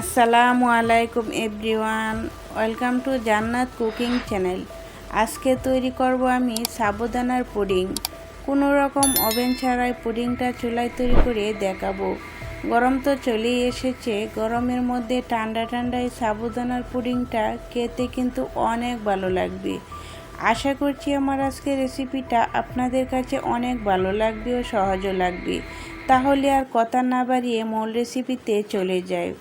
আসসালামু আলাইকুম everyone, welcome to Jannat cooking channel. আজকে তৈরি করব আমি সাবুদানার পুডিং। কোনো রকম ওভেন ছাড়াই পুডিংটা চুলায় তৈরি করে দেখাবো। গরম তো চলেই এসেছে, গরমের মধ্যে ঠান্ডা ঠান্ডায় সাবুদানার পুডিংটা খেতে কিন্তু অনেক ভালো লাগবে। আশা করছি আমার আজকের রেসিপিটা আপনাদের কাছে অনেক ভালো লাগবে ও সহজও লাগবে। তাহলে আর কথা না বাড়িয়ে মূল রেসিপিতে চলে যায়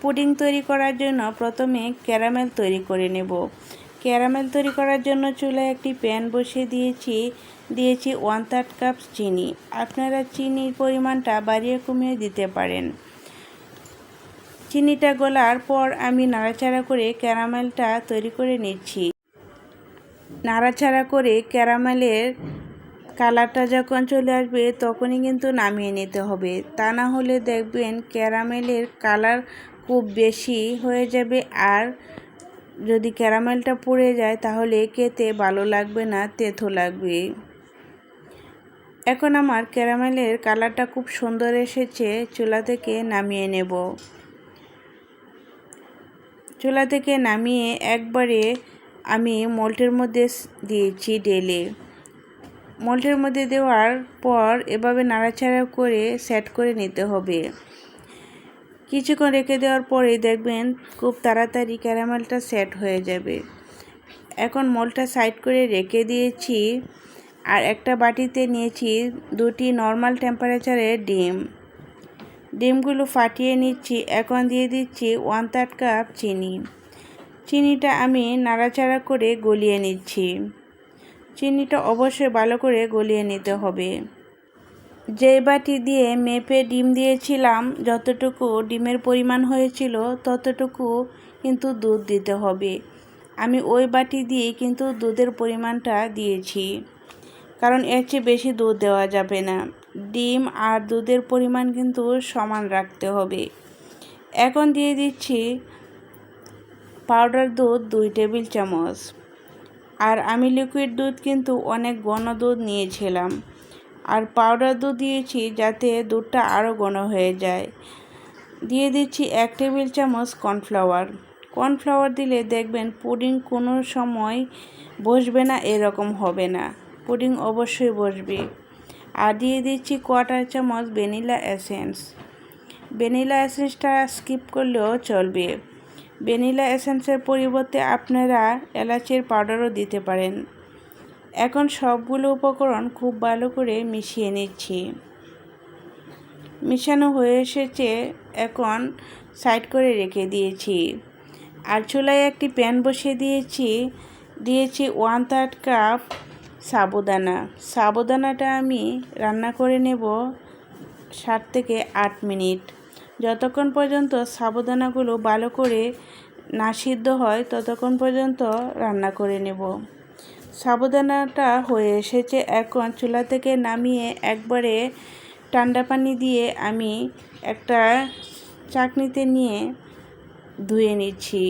পুডিং তৈরি করার জন্য প্রথমে ক্যারামেল তৈরি করে নেব। ক্যারামেল তৈরি করার জন্য চুলায় একটি প্যান বসিয়ে দিয়েছি। দিয়েছি ওয়ান থার্ড কাপ চিনি। আপনারা চিনির পরিমাণটা বাড়িয়ে কমিয়ে দিতে পারেন। চিনিটা গলার পর আমি নাড়াচাড়া করে ক্যারামেলটা তৈরি করে নিচ্ছি। নাড়াচাড়া করে ক্যারামেলের কালারটা যখন চলে আসবে তখনই কিন্তু নামিয়ে নিতে হবে। তা না হলে দেখবেন ক্যারামেলের কালার খুব বেশি হয়ে যাবে। আর যদি ক্যারামেলটা পুড়ে যায়, তাহলে খেতে ভালো লাগবে না, তেতো লাগবে। এখন আমার ক্যারামেলের কালারটা খুব সুন্দর এসেছে, চুলা থেকে নামিয়ে নেব। চুলা থেকে নামিয়ে একবারে আমি মোল্টের মধ্যে দিয়েছি ডেলে। মোল্টের মধ্যে দেওয়ার পর এভাবে নাড়াচাড়া করে সেট করে নিতে হবে। কিছুক্ষণ রেখে দেওয়ার পরে দেখবেন খুব তাড়াতাড়ি ক্যারামেলটা সেট হয়ে যাবে। এখন মলটা সাইড করে রেখে দিয়েছি আর একটা বাটিতে নিয়েছি দুটি নর্মাল টেম্পারেচারের ডিম। ডিমগুলো ফাটিয়ে নিচ্ছি। এখন দিয়ে দিচ্ছি ওয়ান থার্ড কাপ চিনি। চিনিটা আমি নাড়াচাড়া করে গলিয়ে নিচ্ছি। চিনিটা অবশ্যই ভালো করে গলিয়ে নিতে হবে। যে বাটি দিয়ে মেপে ডিম দিয়েছিলাম, যতটুকু ডিমের পরিমাণ হয়েছিল, ততটুকু কিন্তু দুধ দিতে হবে। আমি ওই বাটি দিয়ে কিন্তু দুধের পরিমাণটা দিয়েছি। কারণ এর চেয়ে বেশি দুধ দেওয়া যাবে না। ডিম আর দুধের পরিমাণ কিন্তু সমান রাখতে হবে। এখন দিয়ে দিচ্ছি পাউডার দুধ দুই টেবিল চামচ। আর আমি লিকুইড দুধ কিন্তু অনেক ঘন দুধ নিয়েছিলাম। আর পাউডার দুধ দিয়েছি যাতে দুধটা আরও ঘন হয়ে যায়। দিয়ে দিচ্ছি এক টেবিল চামচ কর্নফ্লাওয়ার কর্নফ্লাওয়ার দিলে দেখবেন পুডিং কোনো সময় বসবে না, এরকম হবে না। পুডিং অবশ্যই বসবে। আর দিয়ে দিচ্ছি কোয়াটার চামচ ভ্যানিলা এসেন্স ভ্যানিলা এসেন্সটা স্কিপ করলেও চলবে। ভ্যানিলা এসেন্সের পরিবর্তে আপনারা এলাচের পাউডারও দিতে পারেন। এখন সবগুলো উপকরণ খুব ভালো করে মিশিয়ে নিচ্ছি। মিশানো হয়ে এসেছে এখন সাইড করে রেখে দিয়েছি। আর চুলায় একটি প্যান বসিয়ে দিয়েছি। দিয়েছি ওয়ান থার্ড কাপ সাবুদানা। সাবুদানাটা আমি রান্না করে নেব সাত থেকে আট মিনিট। যতক্ষণ পর্যন্ত সাবুদানাগুলো ভালো করে না সিদ্ধ হয়, ততক্ষণ পর্যন্ত রান্না করে নেব। সাবুদানাটা হয়ে এসেছে। এখন চুলা থেকে নামিয়ে একবারে ঠান্ডা পানি দিয়ে আমি একটা চাকনিতে নিয়ে ধুয়ে নিচ্ছি।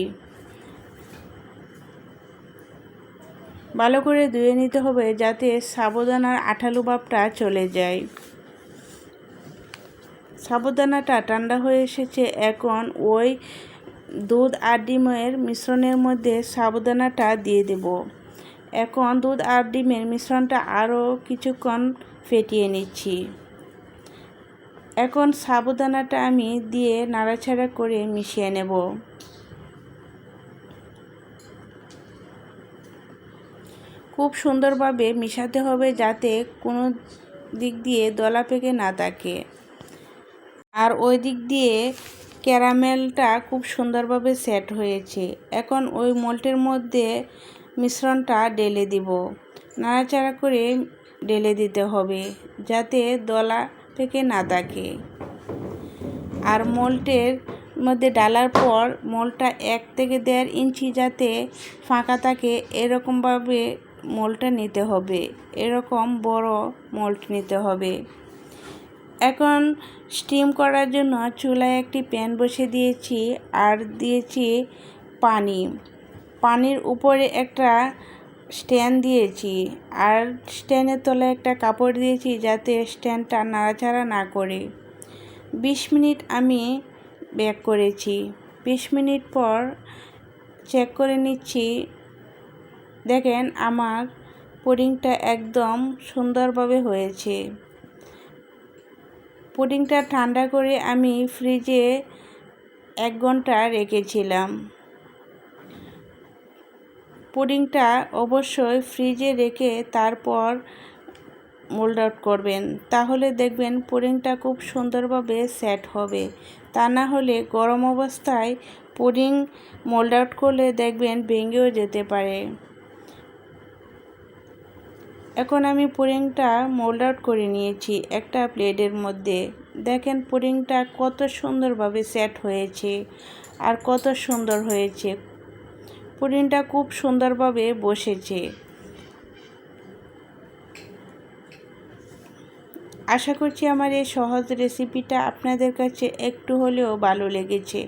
ভালো করে ধুয়ে নিতে হবে যাতে সাবুদানার আঠালু ভাবটা চলে যায়। সাবুদানাটা ঠান্ডা হয়ে এসেছে। এখন ওই দুধ আর ডিমের মিশ্রণের মধ্যে সাবুদানাটা দিয়ে দেব। এখন দুধ আর ডিমের মিশ্রণটা আরও কিছুক্ষণ ফেটিয়ে নিচ্ছি। এখন সাবুদানাটা আমি দিয়ে নাড়াচাড়া করে মিশিয়ে নেব। খুব সুন্দরভাবে মিশাতে হবে যাতে কোনো দিক দিয়ে দলা পেকে না থাকে। আর ওই দিক দিয়ে ক্যারামেলটা খুব সুন্দরভাবে সেট হয়েছে। এখন ওই মোল্টের মধ্যে মিশ্রণটা ঢেলে দিব। নাড়াচাড়া করে ঢেলে দিতে হবে যাতে দলা থেকে না থাকে। আর মোল্টের মধ্যে ডালার পর মোলটা এক থেকে দেড় ইঞ্চি যাতে ফাঁকা থাকে, এরকমভাবে মোলটা নিতে হবে। এরকম বড় মোল্ট নিতে হবে। এখন স্টিম করার জন্য চুলায় একটি প্যান বসে দিয়েছি আর দিয়েছি পানি। পানির উপরে একটা স্ট্যান্ড দিয়েছি আর স্ট্যান্ডের তলায় একটা কাপড় দিয়েছি যাতে স্ট্যান্ডটা নাড়াচাড়া না করে। বিশ মিনিট আমি ব্যাক করেছি। বিশ মিনিট পর চেক করে নিচ্ছি, দেখেন আমার পুডিংটা একদম সুন্দরভাবে হয়েছে। পুডিংটা ঠান্ডা করে আমি ফ্রিজে এক ঘণ্টা রেখেছিলাম। পুডিংটা অবশ্যই ফ্রিজে রেখে তারপর মোল্ড আউট করবেন। তাহলে দেখবেন পুডিংটা খুব সুন্দরভাবে সেট হবে। তা না হলে গরম অবস্থায় পুডিং মোল্ড আউট করলে দেখবেন ভেঙেও যেতে পারে। এখন আমি পুডিংটা মোল্ড আউট করে নিয়েছি একটা প্লেটের মধ্যে। দেখেন পুডিংটা কত সুন্দরভাবে সেট হয়েছে আর কত সুন্দর হয়েছে। পুডিংটা খুব সুন্দরভাবে বসেছে। আশা করছি আমার এই সহজ রেসিপিটা আপনাদের কাছে একটু হলেও ভালো লেগেছে।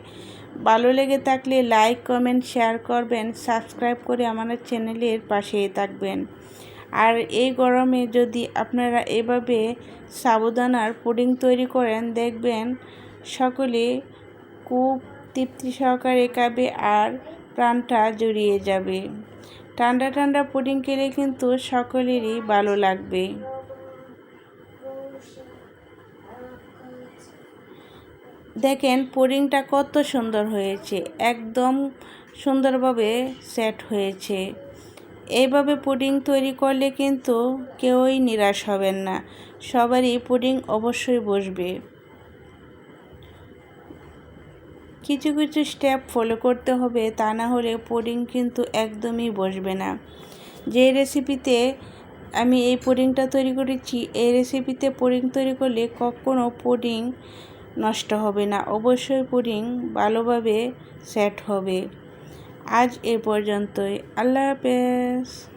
ভালো লেগে থাকলে লাইক কমেন্ট শেয়ার করবেন সাবস্ক্রাইব করে আমার চ্যানেলের পাশেই থাকবেন। আর এই গরমে যদি আপনারা এভাবে সাবুদানার পুডিং তৈরি করেন, দেখবেন সকলে খুব তৃপ্তি সহকারে খাবে আর প্রাণটা জড়িয়ে যাবে। ঠান্ডা ঠান্ডা পুডিং খেলে কিন্তু সকলেরই ভালো লাগবে। দেখেন, পুডিংটা কত সুন্দর হয়েছে, একদম সুন্দরভাবে সেট হয়েছে। এইভাবে পুডিং তৈরি করলে কিন্তু কেউই নিরাশ হবেন না, সবারই পুডিং অবশ্যই বসবে। কিছু কিছু স্টেপ ফলো করতে হবে, তা না হলে পুডিং কিন্তু একদমই বসবে না। যে রেসিপিতে আমি এই পুডিংটা তৈরি করেছি, এই রেসিপিতে পুডিং তৈরি করলে কখনও পুডিং নষ্ট হবে না। অবশ্যই পুডিং ভালোভাবে সেট হবে। আজ এ পর্যন্তই। আল্লাহ হাফেজ।